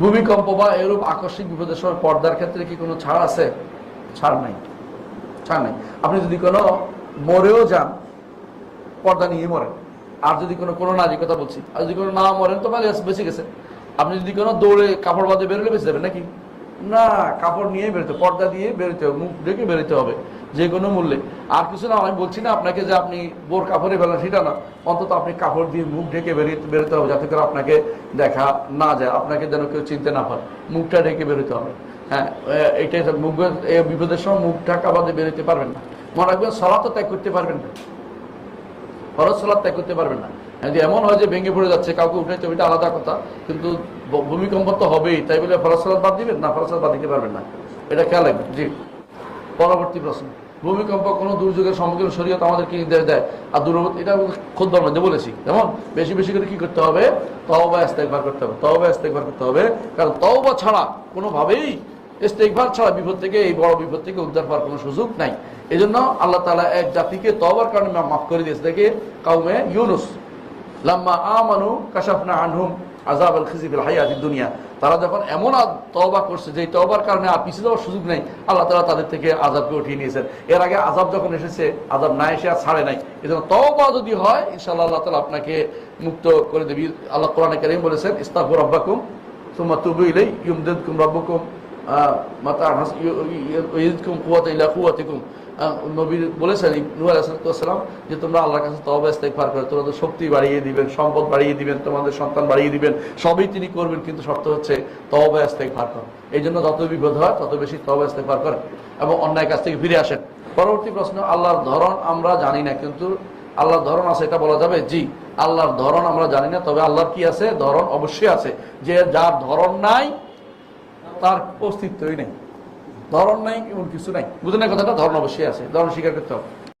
ভূমিকম্প বা এরূপ আকস্মিক বিপদের সময় পর্দার ক্ষেত্রে কি কোনো ছাড় আছে? ছাড় নাই। ছাড় নাই। আপনি যদি কোনো মরেও যান, পর্দা নিয়ে মরেন। আর যদি কোনো কোনো নারী কথা বলছি, আর যদি কোনো না মরেন, তো ভালো বেঁচে গেছে। আপনি যদি কোনো দৌড়ে কাপড় বাঁধে বেরোলে বেঁচে যাবেন নাকি? না, কাপড় নিয়ে বেরোতে পর্দা দিয়ে বেরোতে হবে, মুখ ঢেকে বেরোতে হবে। যে কোনো মূল্যে। আর কিছু না, আমি বলছি না আপনাকে যে আপনি বোর কাপড়ে ফেলেন, সেটা না। অন্তত আপনি কাপড় দিয়ে মুখ ঢেকে বেরিয়ে বেরোতে হবে, যাতে করে আপনাকে দেখা না যায়। আপনাকে যেন কেউ চিনতে না পারে। মুখটা ঢেকে বেরোতে হবে। হ্যাঁ এটাই মুখ বিপদের সময় মুখ ঢাকা বাদে বেরোতে পারবেন না। মনে রাখবেন, সলাতো ত্যাগ করতে পারবেন না। ফরজ সালাদ ত্যাগ করতে পারবেন না। যদি এমন হয় যে ভেঙে পড়ে যাচ্ছে, কাউকে উঠে হবে, এটা আলাদা কথা। কিন্তু ভূমিকম্প তো হবেই। তাই বলে ফরজ সালাদ বাদ দিবেন? না, ফরজ বাদ দিতে পারবেন না। এটা খেয়াল রাখবেন। জি। পরবর্তী প্রশ্ন, ভূমিকম্প কোনো দুর্যোগের সম্মুখীন শরীয়ত আমাদেরকে নির্দেশ দেয়। আর দূরবর্তী এটা খোদ মধ্যে বলেছি। যেমন, বেশি বেশি করে কি করতে হবে? তওবা, ইস্তেগফার করতে হবে। তওবা, ইস্তেগফার করতে হবে। কারণ তওবা ছাড়া কোনোভাবেই, ইস্তেগফার ছাড়া বিপদ থেকে, এই বড় বিপদ থেকে উদ্ধার পাওয়ার কোনো সুযোগ নাই। এই জন্য আল্লাহ তালা এক জাতিকে তওবার কারণে মাফ করে দিয়েছে। দেখে, কাউমে ইউনুস, লাম্মা আমানু কাশাফনা আনহুম আজাব আল খিজিবিল হায়াতি দুনিয়া। তারা যখন এমন তবা করছে যে তবার কারণে আর পিছিয়ে যাওয়ার সুযোগ নেই আল্লাহ তালা তাদের থেকে আজাবকে উঠিয়ে নিয়েছেন। এর আগে আজাব যখন এসেছে আজাব না এসে আর ছাড়ে নাই। এই জন্য তওবা যদি হয় ইনশাল্লাহ আল্লাহ তালা আপনাকে মুক্ত করে দেবে। আল্লাহ কোরআন করিম বলেছেন ইস্তাফুর রব্বাকুম তোমার তুবু ইলেই ইউমদিদকুম কুম আহ, করে, তোমাদের শক্তি বাড়িয়ে দিবেন, সম্পদ বাড়িয়ে দিবেন, তোমাদের সন্তান বাড়িয়ে দিবেন, সবই তিনি করবেন, কিন্তু শর্ত হচ্ছে এই জন্য যত বিপদ হয়, তত বেশি ইস্তেগফার করেন এবং অন্যায় কাছ থেকে ফিরে আসেন। পরবর্তী প্রশ্ন, আল্লাহর ধরন আমরা জানি না, কিন্তু আল্লাহর ধরন আছে, এটা বলা যাবে? জি, আল্লাহর ধরন আমরা জানি না, তবে আল্লাহর কি আছে? ধরন অবশ্যই আছে। যে যার ধরন নাই তার অস্তিত্বই নেই। ধরন নাই, এমন কিছু নাই। বুঝলেন কথাটা? ধর্ম অবশ্যই আছে। ধরন স্বীকার করতে হবে।